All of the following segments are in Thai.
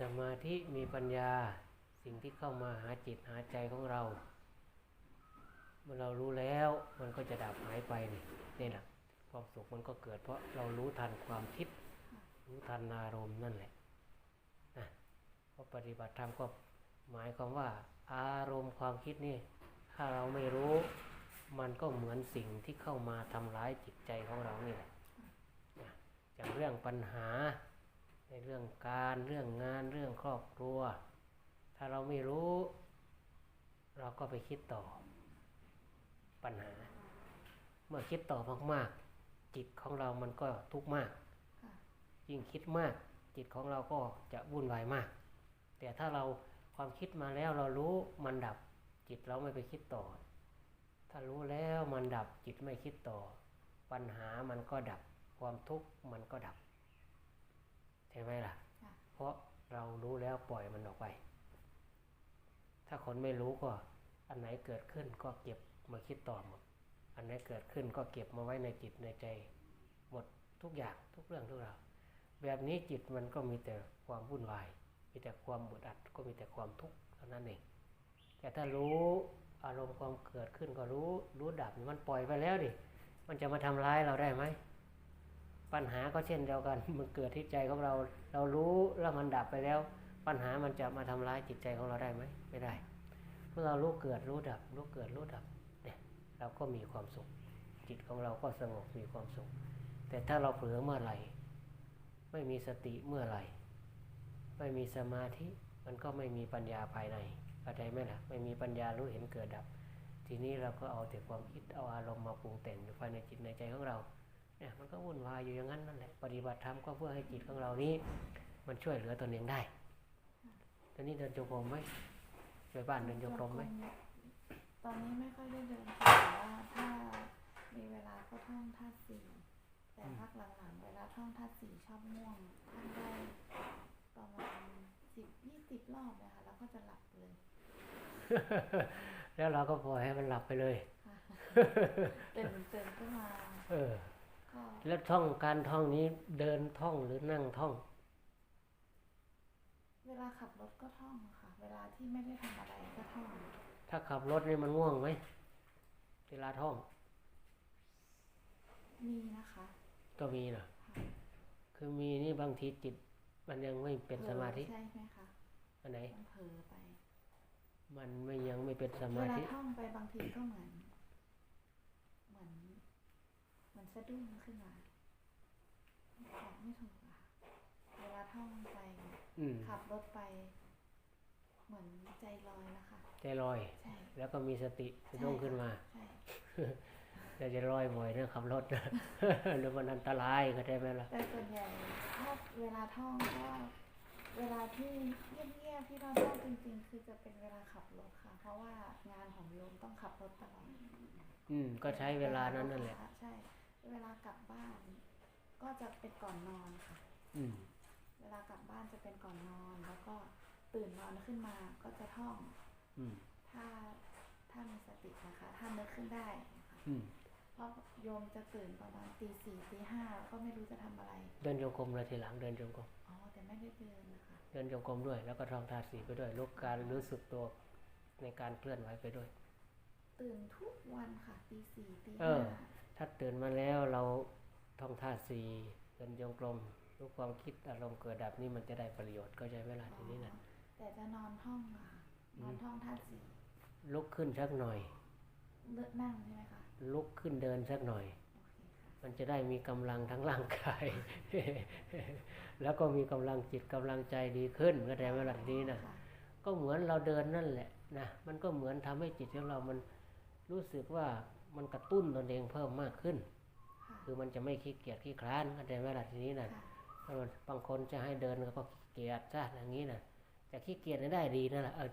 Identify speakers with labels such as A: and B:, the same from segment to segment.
A: สมาธิมีปัญญาสิ่งที่เข้ามาหาจิตหาใจของเรา เมื่อเรารู้แล้วมันก็จะดับหายไปนี่นี่แหละความสุขมันก็เกิด เพราะเรารู้ทันความคิด รู้ทันอารมณ์นั่นแหละนะเพราะปฏิบัติธรรมก็หมายความว่า อารมณ์ความคิดนี่ ถ้าเราไม่รู้มันก็เหมือนสิ่งที่เข้ามาทำร้ายจิตใจของเรานี่แหละจากเรื่องปัญหา ในเรื่องการเรื่องงานเรื่องครอบครัว ถ้าเราไม่รู้ เราก็ไปคิดต่อปัญหา เมื่อคิดต่อมากๆ จิตของเรามันก็ทุกข์มาก ยิ่งคิดมาก จิตของเราก็จะวุ่นวายมาก แต่ถ้าเราความคิดมาแล้วเรารู้มันดับจิตเราไม่ไปคิดต่อ ถ้ารู้แล้วมันดับจิตไม่คิดต่อ ปัญหามันก็ดับความทุกข์มันก็ดับ ใช่ไหมล่ะ
B: ค่ะ
A: เพราะเรารู้แล้วปล่อยมันออกไป ถ้าคนไม่รู้ก็ อันไหนเกิดขึ้นก็เก็บมาคิดต่อหมด อันไหนเกิดขึ้นก็เก็บมาไว้ในจิตในใจหมดทุกอย่างทุกเรื่องทุกราวแบบนี้จิตมันก็มีแต่ความวุ่นวาย มีแต่ความบุดอัดก็มีแต่ความทุกข์เท่านั้นเอง แต่ถ้ารู้อารมณ์ความเกิดขึ้นก็รู้รู้ดับมันปล่อยไปแล้วดิ มันจะมาทำร้ายเราได้ไหม ปัญหาก็เช่นเดียวกัน มันเกิดที่ใจของเรา เรารู้แล้วมันดับไปแล้ว ปัญหามันจะมาทำร้ายจิตใจของเราได้ไหมไม่ได้เมื่อเรารู้เกิดรู้ดับ รู้เกิดรู้ดับเนี่ยเราก็มีความสุข จิตของเราก็สงบมีความสุข แต่ถ้าเราเผลอเมื่อไหร่ ไม่มีสติเมื่อไหร่ ไม่มีสมาธิมันก็ไม่มีปัญญาภายในเข้าใจไหมล่ะไม่มีปัญญารู้เห็นเกิดดับ ทีนี้เราก็เอาแต่ความคิดเอาอารมณ์มาปรุงแต่งอยู่ภายในจิตในใจของเรา เนี่ยมันก็วุ่นวายอยู่อย่างนั้นนั่นแหละปฏิบัติธรรมก็เพื่อให้จิตของเรานี้ มันช่วยเหลือตนเองได้ตอนนี้เดินจงกรมไหมไปบ้านเดินจงกรมไหม
B: ตอนนี้ไม่ค่อยได้เดินค่ะแต่ว่าถ้ามีเวลาก็ท่องธาตุสี่แต่พักหลังๆเวลาท่องธาตุสี่ชอบง่วงท่องได้ประมาณสิบยี่สิบรอบเลยค่ะแล้วก็จะหลับเลย
A: แล้วเราก็ปล่อยให้มันหลับไปเลย
B: ค่ะตื่นตื่นขึ้นมา
A: เออ
B: ก็
A: แล้วท่องการท่องนี้เดินท่องหรือนั่งท่อง
B: เวลาขับรถก็ท่องค่ะ เวลาที่ไม่ได้ทำอะไรก็ท่อง
A: ถ้าขับรถนี่มันง่วงไหมเวลาท่อง
B: มีนะคะ
A: ก็มีนะ
B: ค่ะ
A: คือมีนี่บางทีจิต มันยังไม่เป็นสมาธิ
B: ใช่ไหมคะ
A: อันไหน
B: มันเผลอไป
A: มันไม่ยังไม่เป็นส
B: เว
A: มา
B: ลา
A: ธิ
B: ท่องไปบางทีก็เหมือน เหมือนเหมือน สะดุ้งขึ้นมาบอกไม่ถูกอะค่ะเวลาท่องไป
A: อืม
B: ขับรถไป เหมือนใจลอยนะคะ
A: ใจลอย
B: ใช่
A: แล้วก็มีสติสะดุ้งขึ้นมา
B: ใช่
A: แต่จะลอยบ่อยนะขับรถนะ หรือมันอันตรายเข้าใจไหมล่ะ
B: แต่ส่วนใหญ่ถ้าเวลาท่องก็เวลาที่เงียบๆที่เราท่องจริงๆ คือจะเป็นเวลาขับรถค่ะ เพราะว่างานของโยมต้องขับรถตลอด
A: อืม ก็ใช้เวลานั้นนั่นแหละ
B: ใช่ เวลากลับบ้านก็จะเป็นก่อนนอนค่ะ
A: อืม
B: เวลากลับบ้านจะเป็นก่อนนอน แล้วก็ตื่นนอนขึ้นมาก็จะท่อง
A: อืม
B: ถ้าถ้ามีสตินะคะ ถ้านึกขึ้นได้นะคะ
A: อืม
B: เพราะโยมจะตื่นประมาณตีสี่ตีห้าก็ไม่รู้จะทำอะไร
A: เดินโยงกรมเลยทีหลังเดินโยงกรม
B: อ๋อ แต่ไม่ได้เดินนะคะ
A: เดินโยงกรมด้วย แล้วก็ท่องธาตุสีไปด้วยรู้การรู้สึกตัวในการเคลื่อนไหวไปด้วย
B: ตื่นทุกวันค่ะตีสี่ตี
A: เอ
B: ห้า
A: อ ถ้าตื่นมาแล้วเราท่องธาตุสีเดินโยงกรมรู้ความคิดอารมณ์เกิดดับนี่มันจะได้ประโยชน์ก็ใช้เวลาทีนี้นะ
B: แต่จะนอนท่องค่ะนอนท่องท่าสี่
A: ลุกขึ้นสักหน่อย
B: เลิกนั่งใช่ไหมคะ
A: ลุกขึ้นเดินสักหน่อย
B: โอเคค่ะ
A: มันจะได้มีกำลังทั้งร่างกาย แล้วก็มีกำลังจิตกำลังใจดีขึ้นก็แต่เวลาทีนี้นะ
B: ค่ะ
A: ก็เหมือนเราเดินนั่นแหละนะมันก็เหมือนทำให้จิตของเรามันรู้สึกว่า มันกระตุ้นตนเองเพิ่มมากขึ้น
B: ค่ะ
A: คือมันจะไม่ขี้เกียจขี้คร้านก็แต่เวลาทีนี้นะ
B: ค่ะ
A: ถ้ามันบางคนจะให้เดินก็ขี้เกียจซะอย่างนี้นะแต่ขี้เกียจนี่ได้ดีนั่นแหละเออ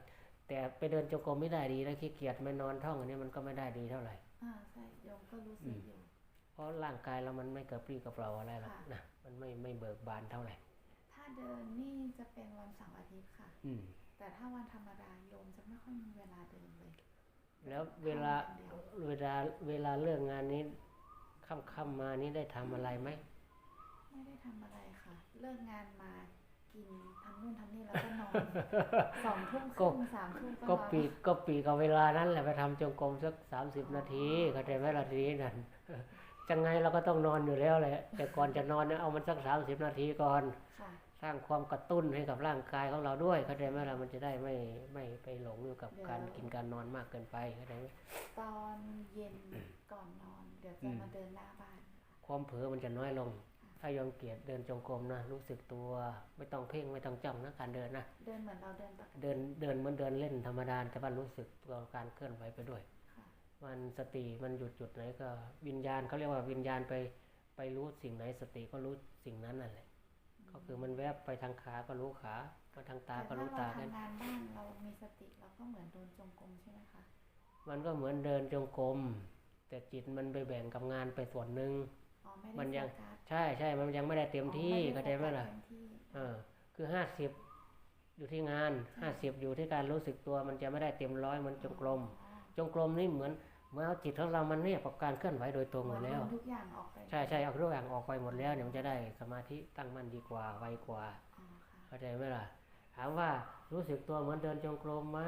A: แต่ไปเดินจงกรมไม่ได้ดีแล้วขี้เกียจไม่นอนท่องอันนี้มันก็ไม่ได้ดีเท่าไหร่
B: อ่าใช่โยมก็รู้สึกอยู่
A: เพราะร่างกายเรามันไม่กระปรี้กระเปร่าอะไรหรอก
B: ค่ะ
A: นะมันไม่ไม่เบิกบานเท่าไหร่
B: ถ้าเดินนี่จะเป็นวันเสาร์อาทิตย์ค่ะ
A: อืม
B: แต่ถ้าวันธรรมดาโยมจะไม่ค่อยมีเวลาเดินเลย
A: แล้วเวลา
B: ท่องอย่างเดียว
A: เวลาเวลาเลิกงานนี้ค่ำๆมานี้ได้ทำอะไรไหม
B: ไม่ได้ทำอะไรค่ะ เลิกงานมากิกินทำนู่นทำนี่แล้วก็นอนสองทุ่มค
A: ก็
B: รึ่งสามทุ่มก็
A: ก็
B: นอน
A: ปีกก็ปีกเอาเวลานั้นแหละไปทำจงกรมสักสามสิบนาทีเข้าใจไหมล่ะทีนี้นั่นจังไงเราก็ต้องนอนอยู่แล้วแหละแต่ก่อนจะนอนเนี่ยเอามันสักสามสิบนาทีก่อน
B: ค่ะ
A: สร้างความกระตุ้นให้กับร่างกายของเราด้วยเข้าใจไหมล่ะมันจะได้ไม่ไม่ไปหลงอยู่กับการกินการนอนมากเกินไปเข้าใจไหม
B: ตอนเย็นก่อนนอน เดี๋ยวจะมาเดินหน้าบ้าน
A: ความเผลอมันจะน้อยลง ถ้ายอมเกียรติเดินจงกรมนะรู้สึกตัวไม่ต้องเพ่งไม่ต้องจ้องนะการเดินนะ
B: เดินเหมือนเราเดินปกติ
A: เดินเดินเหมือนเดินเล่นธรรมดาแต่ว่ารู้สึกตัวการเคลื่อนไหวไปด้วย
B: ค่ะ
A: มันสติมันหยุดจุดไหนก็วิญญาณเขาเรียกว่าวิญญาณไปไปรู้สิ่งไหนสติก็รู้สิ่งนั้นนั่นแหละ ก็คือมันแวบไปทางขาก็รู้ขามาทางตา
B: แต่
A: ก็
B: ถ้า
A: รู้
B: เรา
A: ตากัน
B: ทำงานบ้านเรามีสติเราก็เหมือนเดินจงกรมใช่ไหมคะ
A: มันก็เหมือนเดินจงกรมแต่จิตมันไปแบ่งกับงานไปส่วนหนึ่ง
B: อ๋อไม่
A: มัน
B: ได้
A: ยัง
B: โฟกัส
A: ใช่ใช่มันยังไม่ได้เต็มที่
B: อ๋อ
A: เข้าใจไหมล่ะ
B: เต็มที่
A: เออคือห้าสิบอยู่ที่งานห้าสิบอยู่ที่การรู้สึกตัวมันจะไม่ได้เต็มร้อยเหมันจงกรม
B: อ๋อ
A: จงกรมนี่เหมือน เหมื่อนเอาจิตของเรามันเนี่ยกับการเคลื่อนไหวโดยตรงอยู่แล้ว
B: เหมือนทุกอย่างออกไป
A: ใช่ใช่เอาทุกอย่างออกไปหมดแล้วเนี่ยมันจะได้สมาธิตั้งมั่นดีกว่าไวกว่า
B: อ๋อค่ะ
A: เข้าใจไหมล่ะ ถามว่ารู้สึกตัวเหมือนเดินจงกรมไหม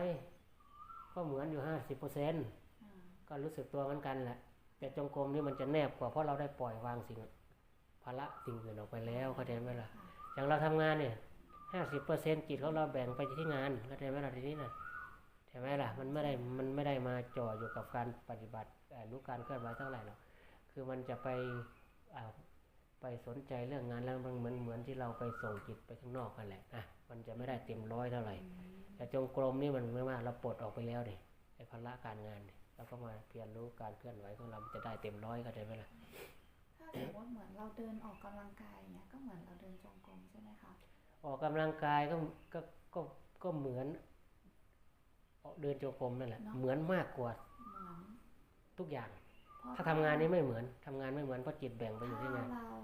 A: ก็เหมือนอยู่ห้าสิบเปอร์เซ็นต์
B: อ่า
A: ก็รู้สึกตัวเหมือนกันแหละแต่จงกรมนี่มันจะแนบกว่าเพราะเราได้ปล่อยวางสิ่งภาระสิ่งอื่นออกไปแล้วเข้าใจไหมล่ะ
B: ค่ะ
A: อย่างเราทำงานเนี่ยห้าสิบเปอร์เซ็นจิตของเราแบ่งไปที่งานเข้าใจไหมล่ะทีนี้นะ ใช่ไหมล่ะมันไม่ได้มันไม่ได้มาจ่ออยู่กับการปฏิบัติเอ่อรู้การเคลื่อนไหวเท่าไหร่หรอกคือมันจะไปอ่าไปสนใจเรื่องงานแล้วมันเหมือนเหมือนที่เราไปส่งจิตไปข้างนอกกันแหละนะมันจะไม่ได้เต็มร้อยเท่าไหร่
B: อืม
A: แต่จงกรมนี่มันเหมือนว่าเราปลดออกไปแล้วเนี่ยไอ้ภาระการงานเนี่ยเราก็มาเพียรรู้การเคลื่อนไหวของเรามันจะได้เต็มร้อยเข้าใจไหมล่ะ
B: ถ้าสมมติเหมือนเราเดินออกกำลังกายเนี่ยก็เหมือนเราเดินจงกรมใช่ไหมคะ
A: ออกกำลังกายก็ก็ก็ก็เหมือนออก เดินจงกรมนั่นแหละ เหมือนมากกว่า
B: เหมือน
A: ทุกอย่าง
B: เพระ
A: ถ้าทำงานนี้ไม่เหมือนทำงานไม่เหมือนเพราะจิตแบ่งไปอยู่ที่งาน
B: ถ้าเรา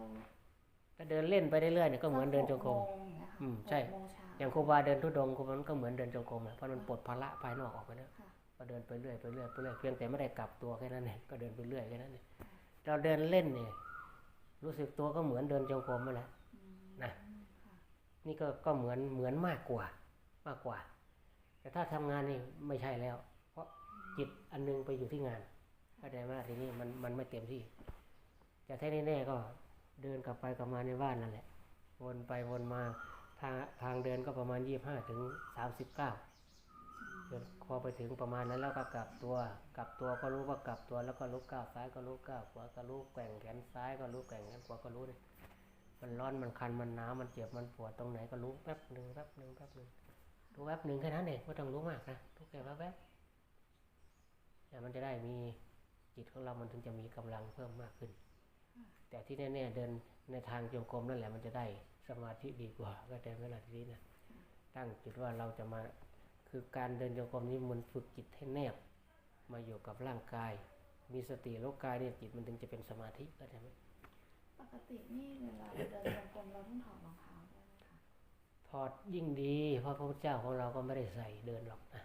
A: ถ้าเดินเล่นไปเรื่อยๆเนี่ยก็เหมือนเดินจงกรม
B: หโงเนี่ยค่ะ
A: อืมใช่
B: หกโมงเช้า
A: อย่างครูบาเดินทุดงค์ครูบามันก็เหมือนเดินจงกรมแหละเพราะมันปลดภาระภายนอกออกไปแล้ว
B: ค่ะ
A: ก็เดินไปเรื่อยไปเรื่อยไปเรื่อยเพียงแต่ไม่ได้กลับตัวแค่นั้นเองก็เดินไปเรื่อยแค่นั้นเองเราเดินเล่นเนี่ยรู้สึกตัวก็เหมือนเดินจงกรมนั่นแหละ
B: อืม
A: นะ
B: ค่ะ
A: นี่ก็ก็เหมือนเหมือนมากกว่ามากกว่า แต่ถ้าทำงานนี่ไม่ใช่แล้ว เพราะจิตอันนึงไปอยู่ที่งานเข้าใจไหมทีนี้มันมันไม่เต็มที่แต่แท้แน่ๆก็เดินกลับไปกลับมาในบ้านนั่นแหละ วนไปวนมาทางทางเดินก็ประมาณยี่ห้าถึงสามสิบเก้าจนพอไปถึงประมาณนั้นแล้วก็กลับตัวกลับตัวก็รู้ว่ากลับตัวแล้วก็ลุกก้าวซ้ายก็รู้ก้าวขวาก็รู้แกว่งแขนซ้ายก็รู้แกว่งแขนขวาก็รู้เนี่ยมันร้อนมันคันมันหนาวมันเจ็บมันปวดตรงไหนก็รู้แป๊บหนึ่งแป๊บหนึ่งแป๊บหนึ่ง รู้แป๊บหนึ่งแค่นั้นเองไม่ต้องรู้มากนะรู้แค่แป๊บแป๊บแต่มันจะได้มีจิตของเรามันถึงจะมีกำลังเพิ่มมากขึ้น แต่ที่แน่ๆเดินในทางจงกรมนั่นแหละมันจะได้สมาธิดีกว่า ก็แต่เวลาทีนี้นะตั้งจิตว่าเราจะมาคือการเดินจงกรมนี้มันฝึกจิตให้แนบ มาอยู่กับร่างกาย มีสติรู้กายเนี่ยจิตมันถึงจะเป็นสมาธิก็ได้ไหม
B: ปกตินี่เวลาเราเดินจงกรมเราต้องถอดรองเท้าด้วยไหมคะ
A: ถ อดยิ่งดีเพราะพระพุทธเจ้าของเราก็ไม่ได้ใส่เดินหรอกนะ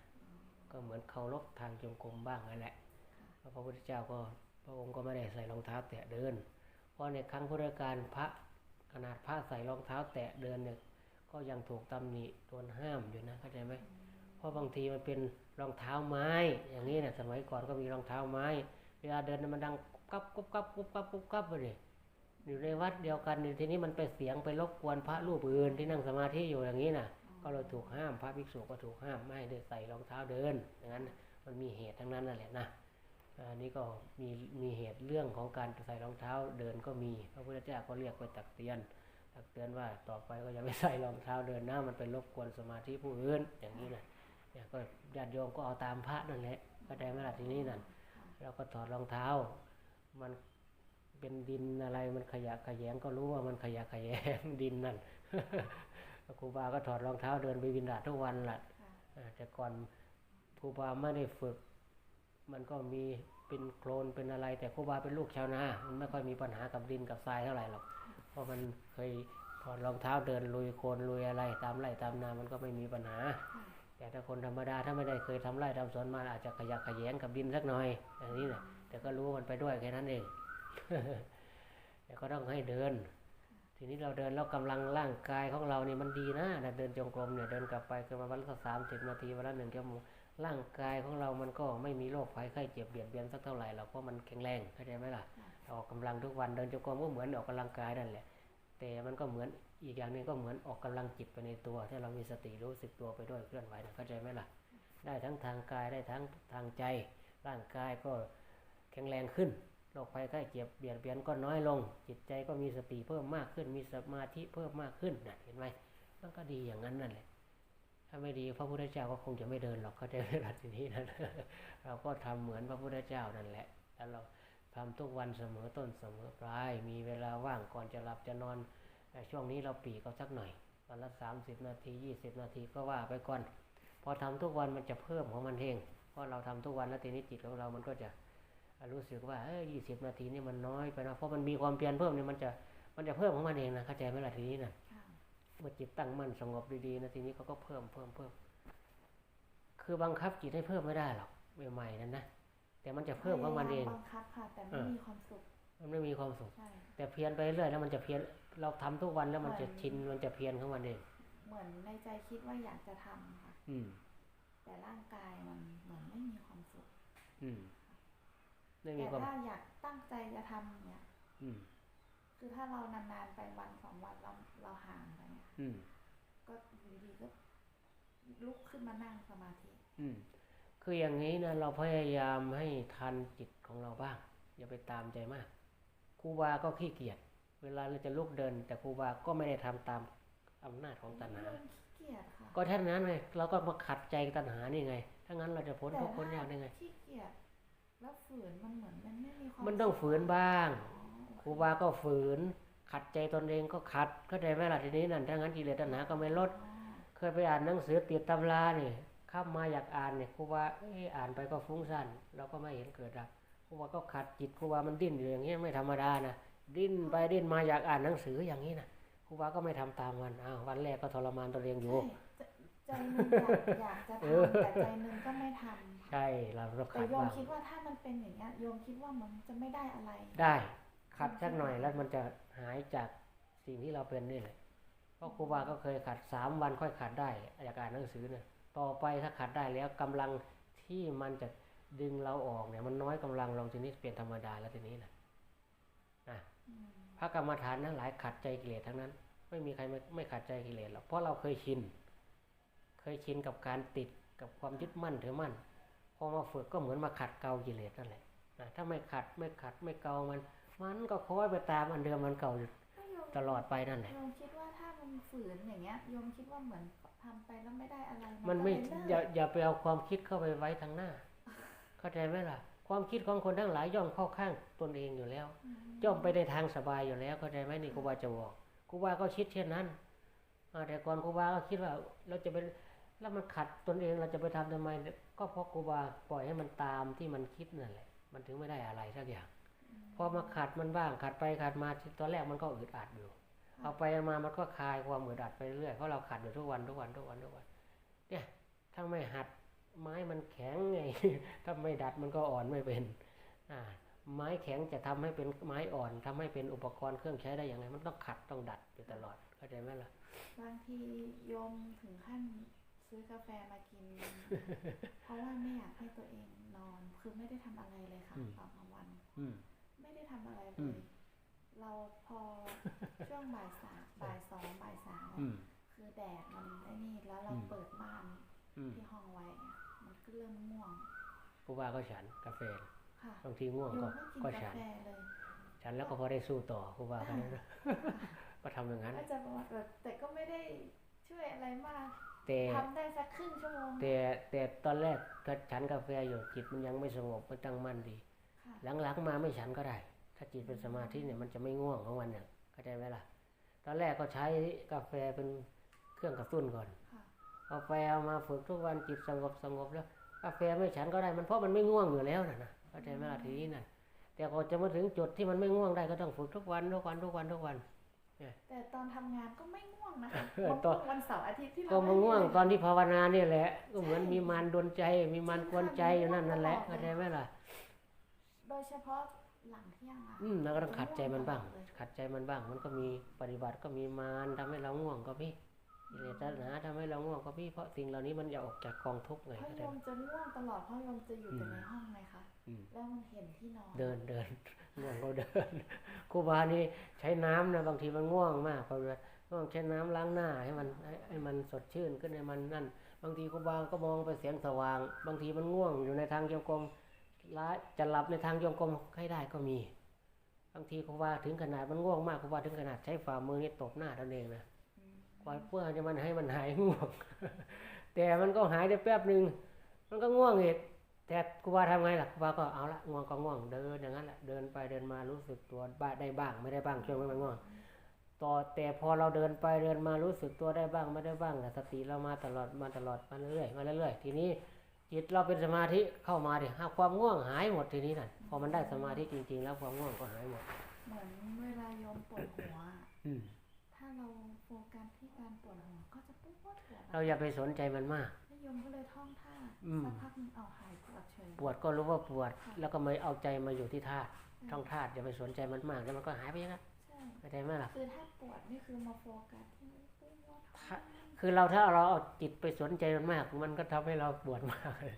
A: ก็เหมือนเคารพทางจงกรมบ้างนั่นแหละเพราะพระพุทธเจ้าก็พระองค์ก็ไม่ได้ใส่รองเท้าแตะเดิน เพราะในครั้งพุทธกาลพระขนาดพระใส่รองเท้าแตะเดินเนี่ยก็ยังถูกตำหนิโดนห้ามอยู่นะเข้าใจไหมเพราะบางทีมันเป็นรองเท้าไม้ อย่างนี้นะสมัยก่อนก็มีรองเท้าไม้ เวลาเดินมันดังกุ๊บกับกุ๊บกับกุ๊บกับกุ๊บกับไปเลย อยู่ในวัดเดียวกันทีนี้มันไปเสียงไปรบกวนพระรูปอื่นที่นั่งสมาธิอยู่อย่างนี้นะก็เลยถูกห้ามพระภิกษุก็ถูกห้ามไม่ให้ได้ใส่รองเท้าเดินอย่างนั้นมันมีเหตุทั้งนั้นนั่นแหละนะอันนี้ก็มีมีเหตุเรื่องของการใส่รองเท้าเดินก็มีพระพุทธเจ้าก็เรียกไปตักเตือนตักเตือนว่าต่อไปก็อย่าไปใส่รองเท้าเดินนะมันเป็นรบกวนสมาธิผู้อื่นอย่างนี้นะเนี่ยก็ญาติโยมก็เอาตามพระนั่นแหละก็ได้ไหมล่ะทีนี้นั่นเราก็ถอดรองเท้า มัน เป็นดินอะไรมันขยะขยงก็รู้ว่ามันขยะขยงดินนั่นครูบาก็ถอดรองเท้าเดินไปบินดาทุกวันแหละ
B: ค่ะ
A: อ่าแต่ก่อนครูบาไม่ได้ฝึก มันก็มีเป็นโคลนเป็นอะไร แต่ครูบาเป็นลูกชาวนา มันไม่ค่อยมีปัญหากับดินกับทรายเท่าไหร่หรอก เพราะมันเคยถอดรองเท้าเดินลุยโคลนลุยอะไร ตามไร่ตามนา มันก็ไม่มีปัญหา
B: ค่ะ
A: แต่ถ้าคนธรรมดาถ้าไม่ได้เคยทำไร่ทำสวนมาอาจจะขยักขยงกับดินสักหน่อยอย่างนี้นะแต่ก็รู้มันไปด้วยแค่นั้นเอง แต่ก็ต้องให้เดินแทีนี้เราเดินแล้วกำลังร่างกายของเรานี่มันดีนะนะเดินจงกรมเนี่ยเดินกลับไปคือมาวันละสามสิบนาทีวันละหนึ่งชั่วโมงร่างกายของเรามันก็ไม่มีโรคภัยไข้เจ็บเบียดเบียนสักเท่าไหร่หรอกเพราะมันแข็งแรงเข้าใจไหมล่ะออกกำลังทุกวันเดินจงกรมก็เหมือนออกกำลังกายนั่นแหละ แต่มันก็เหมือนอีกอย่างหนึงก็เหมือนออกกำลังจิตไปในตัว ถ้าเรามีสติรู้สึกตัวไปด้วยเคลื่อนไหวนะเข้าใจไหมล่ะ ได้ทั้งทางกายได้ทั้งทางใจ ร่างกายก็แข็งแรงขึ้น โรคภัยไข้เจ็บเบียดเบียนก็น้อยลง จิตใจก็มีสติเพิ่มมากขึ้น มีสมาธิเพิ่มมากขึ้นนะเห็นไหมมันก็ดีอย่างนั้นนั่นแหละถ้าไม่ดีพระพุทธเจ้าก็คงจะไม่เดินหรอกเขาใจไหมล่ะทีนี้นะเราก็ทำเหมือนพระพุทธเจ้านั่นแหละแล้วเราทำทุกวันเสมอต้นเสมอปลาย มีเวลาว่างก่อนจะหลับจะนอนแต่ช่วงนี้เราปีกเอาสักหน่อยวันละสามสิบนาทียี่สิบนาทีก็ว่าไปก่อน พอทำทุกวันมันจะเพิ่มของมันเองเพราะเราทำทุกวันแล้วทีนี้จิตของเรามันก็จะ รู้สึกว่าเออยี่สิบนาทีนี่มันน้อยไปนะเพราะมันมีความเพียรเพิ่มเนี่ยมันจะมันจะเพิ่มของมันเองนะเข้าใจไหมล่ะทีนี้นะ
B: ค่ะ
A: เมื่อจิตตั้งมั่นสงบดีๆนะทีนี้เขาก็เพิ่มเพิ่มเพิ่มคือบังคับจิตให้เพิ่มไม่ได้หรอกใหม่ๆนั้นนะแต่มันจะเพิ่มของมันเอง
B: พยายาบังคับค่ะแต่ไม่
A: เออ
B: มีความสุข
A: มันไม่มีความสุข
B: ใช่
A: แต่เพียรไปเรื่อยแล้วมันจะเพียรเราทำทุกวันแล้วมันจะ
B: เหมือน
A: ชินมันจะเพียรของมันเอง
B: เหมือนในใจคิดว่าอยากจะทำค่ะ
A: อืม
B: แต่ร่างกายมันเหมือนไม่มีความสุข
A: อืม ไม่มี
B: แต่
A: ความ
B: ถ้าอยากตั้งใจจะทำเนี่ย
A: อืม
B: คือถ้าเรานานๆไปวันสองวันเราเราห่างไปเนี่ย
A: อืม
B: ก็อยู่ดีๆก็ลุกขึ้นมานั่งสมาธิ
A: อืม คืออย่างนี้นะเราพยายามให้ทันจิตของเราบ้าง อย่าไปตามใจมากครูบาก็ขี้เกียจเวลาเราจะลุกเดิน แต่ครูบาก็ไม่ได้ทำตามอำนาจของตัณหา
B: เริ่มขี้เกียจค่ะ
A: ก็แค่นั้นไงเราก็มาขัดใจตัณหานี่ไง ถ้างั้นเราจะพ้น
B: แต่
A: ทุกข์พ้นยากได้ไง
B: ขี้เกียจ แล้วฝืนมันเหมือนมันไม่มีความ
A: มันต้องฝืนบ้าง
B: อ๋อโอเค
A: รูบาก็ฝืน ขัดใจตนเองก็ขัดเข้าใจไหมล่ะทีนี้นั่นถ้างั้นกิเลสตัณหาก็ไม่ลด
B: อ๋อ
A: เคยไปอ่านหนังสือติดตำราเนี่ยข้ามมาอยากอ่านเนี่ยครูบาเอ้ยอ่านไปก็ฟุ้งซ่านเราก็ไม่เห็นเกิดดับครูบาก็ขัดจิตครูบามันดิ้นอยู่อย่างนี้ไม่ธรรมดานะดิ้นไปดิ้นมาอยากอ่านหนังสืออย่างนี้นะครูบาก็ไม่ทำตามมันอ้าววันแรกก็ทรมานตัวเองอยู่
B: ใช่ใจใจหนึงอยากอยากจะ
A: เออ
B: ทำแต่ใจหนึงก็ไม่ทำ
A: ใช่เราเรา
B: แต่
A: ขัด
B: โยม
A: บ้าง
B: คิดว่าถ้ามันเป็นอย่างเงี้ยโยมคิดว่ามันจะไม่ได้อะไร
A: ได้ขัดสักหน่อยแล้วมันจะหายจากสิ่งที่เราเป็นนี่แหละเพราะครูบาก็เคยขัดสามวันค่อยขัดได้อยากอ่านหนังสือเนี่ยต่อไปถ้าขัดได้แล้วกำลังที่มันจะดึงเราออกเนี่ยมันน้อยกำลังลงทีนี้เป็นธรรมดาแล้วทีนี้นะนะ
B: อืม
A: พระกรรมฐานนั้นหลายขัดใจกิเลสทั้งนั้น ไม่มีใครไม่ไม่ขัดใจกิเลสหรอกเพราะเราเคยชิน เคยชินกับการติดกับความยึดมั่นถือมั่น พอมาฝึกก็เหมือนมาขัดเกลากิเลสนั่นแหละนะถ้าไม่ขัดไม่ขัดไม่เกลามัน มันก็คอยไปตามอันเดิมมันเก่าอยู่
B: ก็โยม
A: ตลอดไปนั่นแหละ
B: โยมคิดว่าถ้ามันฝืนอย่างเงี้ยโยมคิดว่าเหมือนทำไปแล้วไม่ได้อะไร
A: มันไม่
B: ก็เลย
A: อย่า
B: เลิก
A: อย่าไปเอาความคิดเข้าไปไว้ทางหน้า เข้าใจไหมล่ะ ความคิดของคนทั้งหลายย่อมเข้าข้างตนเองอยู่แล้ว
B: อืม
A: ย่อมไปในทางสบายอยู่แล้ว เข้าใจไหมนี่ครูบาจะบอกครูบาก็คิดเช่นนั้นอ่าแต่ก่อนครูบาก็คิดว่าเราจะไป แล้วมันขัดตนเองเราจะไปทำทำไม ก็เพราะครูบาปล่อยให้มันตามที่มันคิดนั่นแหละ มันถึงไม่ได้อะไรสักอย่างพอมาขัดมันบ้างขัดไปขัดมาตอนแรกมันก็อึดอัดอยู่เอาไปมามันก็คลายความอึดอัดไปเรื่อยเพราะเราขัดอยู่ทุกวันทุกวันทุกวันทุกวัน เนี่ยถ้าไม่หัดไม้มันแข็งไงถ้าไม่ดัดมันก็อ่อนไม่เป็นอ่าไม้แข็งจะทำให้เป็นไม้อ่อนทำให้เป็นอุปกรณ์เครื่องใช้ได้อย่างไงมันต้องขัดต้องดัดอยู่ตลอดเข้าใจไหมล่ะ
B: บางทีโยมถึงขั้น ซื้อกาแฟมากิน เพราะว่าไม่อยากให้ตัวเองนอน คือไม่ได้ทำอะไรเลยค่ะ
A: อืม
B: ตอนกลางวัน
A: อืม
B: ไม่ได้ทำอะไรเล
A: อื
B: ย
A: ม
B: เราพอช่วงบ่ายสามบ่ายสองบ่ายสาม
A: อืม
B: คือแดดมันไอ้นี่แล้วเรา
A: อืม
B: เปิดม่าน
A: อืม
B: ที่ห้องไว้อะมันก็เริ่มง่วง
A: ครูบาก็ฉันกาแฟ
B: ค่ะ
A: บางทีง่วง
B: โย
A: ก็
B: มก็กิน
A: ก็
B: กา
A: ฉัน
B: แฟเลย
A: ฉันแล้วก็พอได้สู้ต่อครูบาก็ได้นะก็ทำอย่างนั้น
B: ก็จะประมาณแบบแต่ก็ไม่ได้ช่วยอะไรมาก
A: แต่
B: ทำได้สักครึ่งชั่วโมง
A: แต่แต่ตอนแรกก็ฉันกาแฟอยู่จิตมันยังไม่สงบมันตั้งมั่นดี
B: ค่ะ
A: หลังๆมาไม่ฉันก็ได้ ถ้าจิตเป็นสมาธิเนี่ยมันจะไม่ง่วงของมันเนี่ยเข้าใจไหมล่ะ ตอนแรกก็ใช้กาแฟเป็นเครื่องกระตุ้นก่อน
B: ค่ะ
A: เอาไปเอามาฝึกทุกวันจิตสงบสงบแล้ว กาแฟไม่ฉันก็ได้มันเพราะมันไม่ง่วงอยู่แล้วนะนะเข้าใจไหมล่ะทีนี้น่ะแต่พอจะมาถึงจุดที่มันไม่ง่วงได้ก็ต้องฝึกทุกวันทุกวันทุกวันทุกวัน
B: แต่ตอนทำงานก็ไม่ง่วงนะคะ
A: เออ
B: มัน
A: ตอน
B: ง่วงวันเสาร์อาทิตย์ที่เรา
A: ก็มาง่วง
B: ไได้
A: ตอนที่ภาวนาเนี่ยแหละ ก็เหมือนมีมารดนใจ มีมารกวนใจอยู่นั่นนั่นแหละเข้าใจไหมล่ะ
B: โดยเฉพาะหลังเที่ยงอะ
A: อืมเราก็ต้องขัดใจมันบ้าง
B: ง่วตลอดเลย
A: ขัดใจมันบ้าง มันก็มีปฏิบัติก็มีมารทำให้เราง่วงก็มีกิเลสตัณหาทำให้เราง่วงก็มีเพราะสิ่งเหล่านี้มันจะออกจากกองทุกข์ไง
B: เพราะ
A: เข้า
B: โย
A: ใจไหม
B: มจะง่วงตลอดเพราะโยมจะอยู่แต่
A: อืม
B: ในห้องไงคะ
A: อืม
B: แล้วมันเห็นที่นอน
A: เดินเดิน ง่วงก็เดินครูบานี่ใช้น้ำนะบางทีมันง่วงมากพอเวลาง่วงใช้น้ำล้างหน้าให้มันให้มันสดชื่นขึ้นให้มันนั่น บางทีครูบาก็มองไปเสียงสว่าง บางทีมันง่วงอยู่ในทางโยมกลมล้าจะหลับในทางโยมกลมให้ได้ก็มี บางทีครูบาถึงขนาดมันง่วงมากครูบาถึงขนาดใช้ฝ่ามือนี่ตบหน้าตนเองนะกว่าเพื่อจะมันให้มันหายง่วง แต่มันก็หายได้แป๊บหนึ่งมันก็ง่วงอีก แต่ครูบาทำไงล่ะครูบาก็เอาละง่วงก็ง่วงเดินอย่างนั้นแหละเดินไปเดินมารู้สึกตัวบ้างได้บ้างไม่ได้บ้างช่วงไม่มันง่วงต่อแต่พอเราเดินไปเดินมารู้สึกตัวได้บ้างไม่ได้บ้างแต่สติเรามาตลอดมาตลอดมาเรื่อยๆมาเรื่อยๆทีนี้จิตเราเป็นสมาธิเข้ามาดิหาความง่วงหายหมดทีนี้น่ะพอมันได้สมาธิจริง ๆ แล้วความง่วงก็หายหมด
B: เหมือนเวลาโยมปวดหัวอะ
A: อืม
B: ถ้าเราโฟกัสที่การปวดหัวก็จะปวดปวดหัว
A: เราอย่าไปสนใจมันมาก
B: แล้วโยมก็เลยท่องท่า
A: อืม
B: สักพักหนึงเอาหาย ปวดเฉย
A: ปวดก็รู้ว่าปวด แล้วก็ไม่เอาใจมาอยู่ที่ธาตุท่องธาตุอย่าไปสนใจมันมากแล้วมันก็หายไปอย่างนั้น
B: ใช่
A: เข้าใจไหมล่ะ
B: คือถ้าปวดนี่คือมาโฟกัสที่ปวด
A: ถ้าคือเราถ้าเราเอาจิตไปสนใจมันมาก มันก็ทำให้เราปวดมากเลย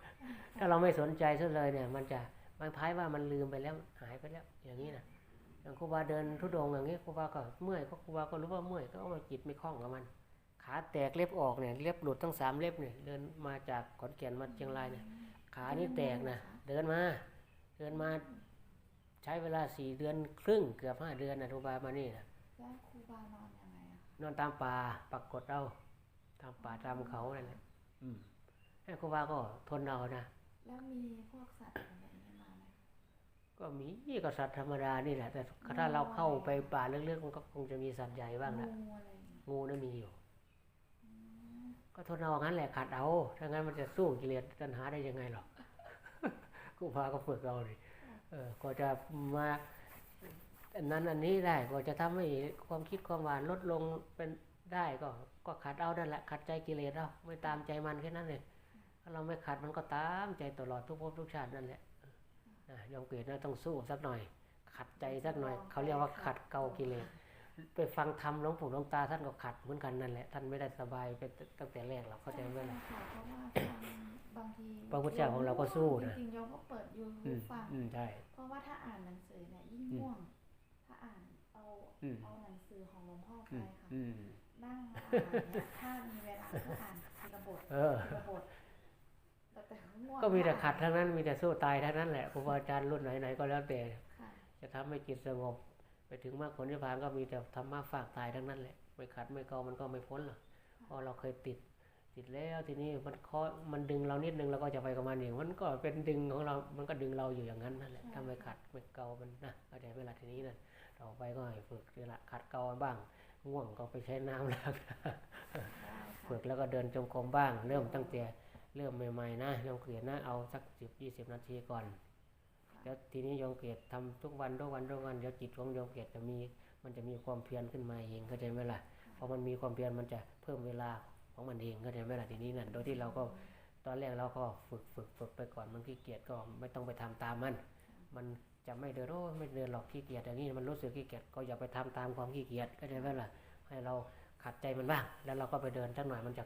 A: ถ้าเราไม่สนใจซะเลยเนี่ย มันจะบางท้ายว่ามันลืมไปแล้วหายไปแล้ว อย่างนี้นะอย่างครูบาเดินทุดงค์อย่างนี้ครูบาก็เมื่อยก็ครูบาก็รู้ว่าเมื่อยก็เอามาจิตไม่คล่องกับมัน ขาแตกเล็บออกเนี่ยเล็บหลุดทั้งสามเล็บเนี่ยเดินมาจากขอนแก่นมาเชียงรายเนี่ย ขานี่แตกนะเดินมา เดินมาใช้เวลาสี่เดือนครึ่งเกือบห้าเดือนนะครูบามานี่นะ
B: แล้วครูบานอนยังไงอะ
A: นอนตามป่าปักกดเอาตามป่าตามเขานั่นแหละอืมให้ครูบาก็ทนเอานะ
B: แล้วมีพวกสัตว์อะไรอย่างนี้มาไหม
A: ก็มีก็สัตว์ธรรมดานี่แหละแต่ถ้าเราเข้าไปป่าลึกๆมันก็คงจะมีสัตว์ใหญ่บ้างนะ
B: งูอะไรอย่างเงี้ย
A: งูน่ะมีอยู่
B: อืม
A: ก็ทนเอางั้นแหละขัดเอาถ้างั้นมันจะสู้กิเลสตัณหาได้ยังไงหรอกครูบาก็ฝึกเราดิเออก็จะมาอันนั้นอันนี้ได้ก็จะทำให้ความคิดความหวานลดลงเป็นได้ก็ ก็ขัดเอานั่นแหละขัดใจกิเลสเอาไม่ตามใจมันแค่นั้นเลยถ้าเราไม่ขัดมันก็ตามใจตลอดทุกภพทุกชาตินั่นแหละยอมเกิดนะต้องสู้สักหน่อย ขัดใจสักหน่อย เขาเรียกว่าขัดเกากิเลส ไปฟังธรรมหลวงปู่หลวงตาท่านก็ขัดเหมือนกันนั่นแหละท่านไม่ได้สบายไปตั้งแต่แรกหรอกเข้าใจไหมล่ะ
B: ใช่ค่ะเพราะว่าฟังบางที
A: พระพุทธเจ้าของเราก็สู้นะ
B: จริงๆโยมก็เปิดยู
A: อื
B: ทูบ
A: ม
B: ฟัง
A: อืมใช่
B: เพราะว่าถ้าอ่านหนังสือเนี่ยยิ่ง
A: อืม
B: ง่วง ถ้าอ่านเอา
A: อืม
B: เอาหนังสือของหลวงพ่อไป
A: อืม
B: ค่ะ
A: อืม
B: นั่งอ่านเนี่ยถ้ามีเวลาก็อ่านทีละบท
A: เออ
B: ทีละบทแต่แต่ง่วง
A: ก็มีแต่ขัดทั้งนั้นมีแต่สู้ตายทั้งนั้นแหละครูบาอาจารย์รุ่นไหนๆก็แล้วแต่
B: ค่ะ
A: จะทำให้จิตสงบ ไปถึงมรรคผลนิพพานก็มีแต่ธรรมะฝากตายทั้งนั้นแหละไม่ขัดไม่เกามันก็ไม่พ้นหรอกเพราะเราเคยติดติดแล้วทีนี้มันคาะมันดึงเรานิดนึงเราก็จะไปกับมันเองมันก็เป็นดึงของเรา มันก็ดึงเราอยู่อย่างนั้นนั่นแหละถ้าไม่ขัดไม่เกามันนะเข้าใจไหมล่ะทีนี้นั่นต่อไปก็ให้ฝึกนี่ละขัดเกาบ้างง่วงก็ไปใช้น้ำล้างฝึกแล้วก็เดินจงกรมบ้าง เริ่มตั้งแต่เริ่มใหม่ๆนะโยมเกลียดนะเอาสักสิบยี่สิบนาทีก่อน แล้วทีนี้โยมเกลียดทำทุกวันทุกวันทุกวันเดี๋ยวจิตของโยมเกลียดจะมีมันจะมีความเพียรขึ้นมาเองเข้าใจไหมล่ะพอมันมีความเพียรมันจะเพิ่มเวลาของมันเองเข้าใจไหมล่ะทีนี้นั่นโดยที่เราก็ตอนแรกเราก็ฝึกฝึกฝึกไปก่อนมันขี้เกียจก็ไม่ต้องไปทำตามมัน มันจะไม่เดินโอ้ไม่เดินหรอกขี้เกียจอย่างนี้มันรู้สึกขี้เกียจก็อย่าไปทำตามความขี้เกียจเข้าใจไหมล่ะให้เราขัดใจมันบ้าง แล้วเราก็ไปเดินสักหน่อยมันจะ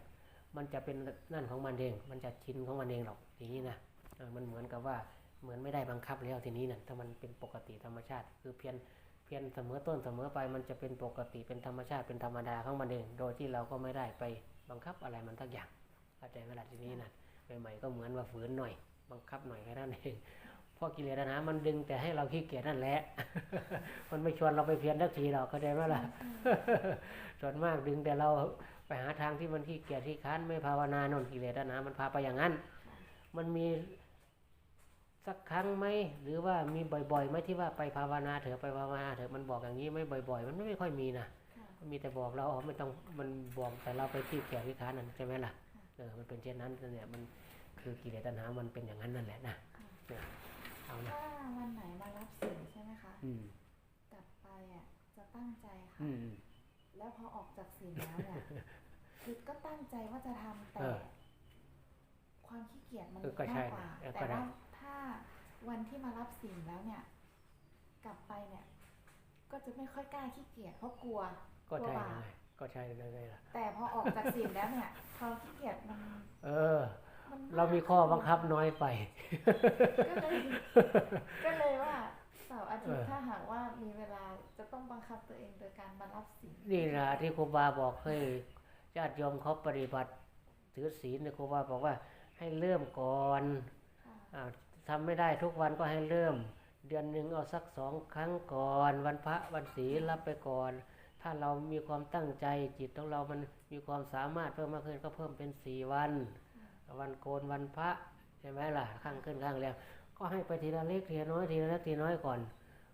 A: มันจะเป็นนั่นของมันเอง มันจะชินของมันเองหรอกทีนี้นะเออมันเหมือนกับว่า เหมือนไม่ได้บังคับแล้วทีนี้นะถ้ามันเป็นปกติธรรมชาติ คือเพียนเพียนเสมอต้นเสมอไปมันจะเป็นปกติเป็นธรรมชาติเป็นธรรมดาของมันเอง โดยที่เราก็ไม่ได้ไปบังคับอะไรมันทักอย่างเข้าใจไหมล่ะทีนี้นะใหม่ๆก็เหมือนว่าฝืนหน่อย บังคับหน่อยแค่นั้นเองเพราะกิเลสตัณหามันดึงแต่ให้เราขี้เกียจนั่นแหละ มันไม่ชวนเราไปเพียรทักทีหรอกเข้าใจไหมล่ะส่วนมากดึงแต่เราไปหาทางที่มันขี้เกียจที่ค้านไม่ภาวนานนกิเลสตัณหามันพาไปอย่างนั้น มันมี สักครั้งไหมหรือว่ามีบ่อยๆไหมที่ว่าไปภาวนาเถอะไปภาวนาเถอะมันบอกอย่างนี้ไหม่บ่อย ๆ มันไม่ค่อยมีนะ
B: ค่ะ
A: มันมีแต่บอกเราอ๋อไม่ต้องมันบอกแต่เราไปที่เกียจที่ค้านนั่นใช่ไหมล่ะเออมันเป็นเช่นนั้นเนี่ยมันคือกิเลสตัณหามันเป็นอย่างนั้นนั่นแหละนะเนี่ยเอานะ
B: ถ้าวันไหนมารับสิ่งใช่ไหมคะ
A: อืม
B: กลับไปอะจะตั้งใจค่ะ
A: อืมอืม
B: แล้วพอออกจากศีลแล้วเนี่ยคือก็ตั้งใจว่าจะทำแต่
A: เออ
B: ความขี้เกียจมัน
A: เออก็ใช่
B: มากกว่า
A: นะเออก็
B: แต่
A: ได้
B: ว่า ถ้าวันที่มารับศีลแล้วเนี่ย กลับไปเนี่ย ก็จะไม่ค่อยกล้าขี้เกียจเพราะกลัว
A: ก็ใช่
B: กลัวบาป
A: ไงก็ใช่ยังไงล่ะ
B: แต่พอออกจากศีลแล้วเนี่ยพอขี้เกียจมัน
A: เออ
B: มัน
A: เรามีข้อบังคับน้อยไป
B: ก็เลยก็เลยว่าเสาร์อาทิต
A: เอ
B: ย์
A: อ
B: ถ้าหากว่ามีเวลาจะต้องบังคับตัวเองโดยการมารับศีล
A: นี่นะที่ครูบาบอกให้ญาติโยมเขาปฏิบัติถือศีลเนี่ยครูบาบอกว่าให้เริ่มก่อน
B: ค่ะ
A: อ้าวทำไม่ได้ทุกวันก็ให้เริ่ม เดือนหนึ่งเอาสักสองครั้งก่อน วันพระวันศีลรับไปก่อน ถ้าเรามีความตั้งใจจิตของเรามันมีความสามารถเพิ่มมากขึ้นก็เพิ่มเป็นสี่วัน วันโกนวันพระใช่ไหมล่ะข้างขึ้นข้างแล้วก็ให้ไปทีละเล็กทีละน้อยทีละเล็กทีละน้อยก่อน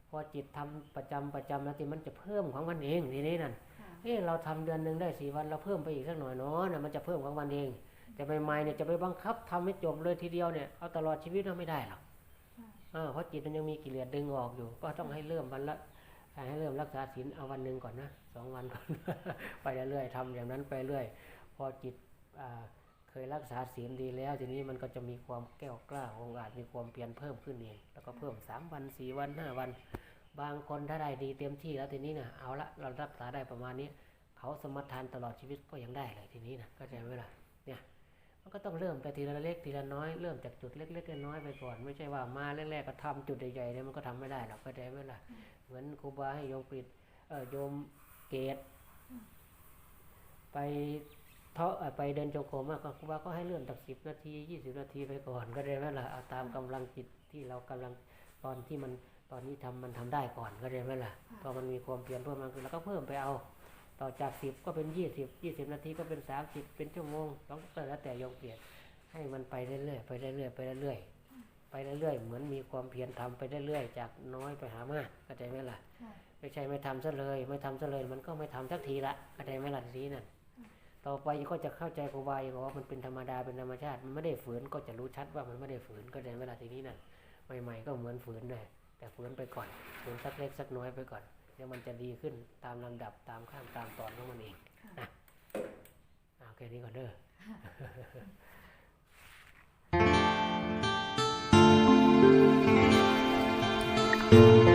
A: พอจิตทำประจำประจำแล้วทีมันจะเพิ่มของมันเองทีนี้นั่น
B: ค่ะ
A: เอ้เราทำเดือนหนึ่งได้สี่วันเราเพิ่มไปอีกสักหน่อยเนาะนะมันจะเพิ่มของมันเอง แต่ใหม่ๆเนี่ยจะไปบังคับทำให้จบเลยทีเดียวเนี่ยเอาตลอดชีวิตเราไม่ได้หรอก
B: ค่ะ
A: เออเพราะจิตมันยังมีกิเลสดึงออกอยู่ ก็ต้องให้เริ่มวันละให้เริ่มรักษาศีลเอาวันหนึ่งก่อนนะสองวันก่อนไปเรื่อยๆทำอย่างนั้นไปเรื่อย พอจิตอ่าเคยรักษาศีลดีแล้ว ทีนี้มันก็จะมีความแก้วกล้าองอาจมีความเพียรเพิ่มขึ้นเองแล้วก็เพิ่มสามวันสี่วันห้าวัน บางคนถ้าได้ดีเต็มที่แล้วทีนี้นะเอาละเรารักษาได้ประมาณนี้ เขาสมทานตลอดชีวิตก็ยังได้เลยทีนี้นะก็ใจไหมล่ะเนี่ย มันก็ต้องเริ่มไปทีละเล็กทีละน้อยเริ่มจากจุดเล็กๆน้อยๆไปก่อน ไม่ใช่ว่ามาแรกๆก็ทำจุดใหญ่ๆเนี่ยมันก็ทำไม่ได้หรอกก็ใจไหมล่ะเหมือนครูบาให้โยมกฤษเออโยมเกตไปเทาะเอ่อไปเดินจงกรมอะก็ครูบาก็ให้เริ่มจากสิบนาทียี่สิบนาทีไปก่อนก็ได้ไหมล่ะเอาตามกำลังจิตที่เรากำลังตอนที่มันตอนนี้ทำมันทำได้ก่อนก็ได้ไหมล่ะพอมันมีความเพียรเพิ่มมากขึ้นแล้วก็เพิ่มไปเอา ต่อจากสิบก็เป็นยี่สิบยี่สิบนาทีก็เป็นสามสิบเป็นชั่วโมงต้องแล้วแต่โยมเปลี่ยนให้มันไปเรื่อยๆไปเรื่อยๆไปเรื่อยๆไปเรื่อยๆเหมือนมีความเพียรทำไปเรื่อยๆจากน้อยไปหามากเข้าใจไหมล่ะ
B: ค่ะ
A: ไม่ใช่ไม่ทำซะเลย ไม่ทำซะเลย มันก็ไม่ทำสักทีละเข้าใจไหมล่ะทีนี้นั่นต่อไปก็จะเข้าใจครูบาเองว่ามันเป็นธรรมดาเป็นธรรมชาติมันไม่ได้ฝืนก็จะรู้ชัดว่ามันไม่ได้ฝืนก็ใจไหมล่ะทีนี้นั่นใหม่ ๆ ก็เหมือนฝืนเลยแต่ฝืนไปก่อนฝืนสักเล็กสักน้อยไปก่อน เดี๋ยวมันจะดีขึ้นตามลำดับตามขั้นตามตอนของมันเอง
B: นะ
A: โอเค่นี้ก่อนเด้อうん。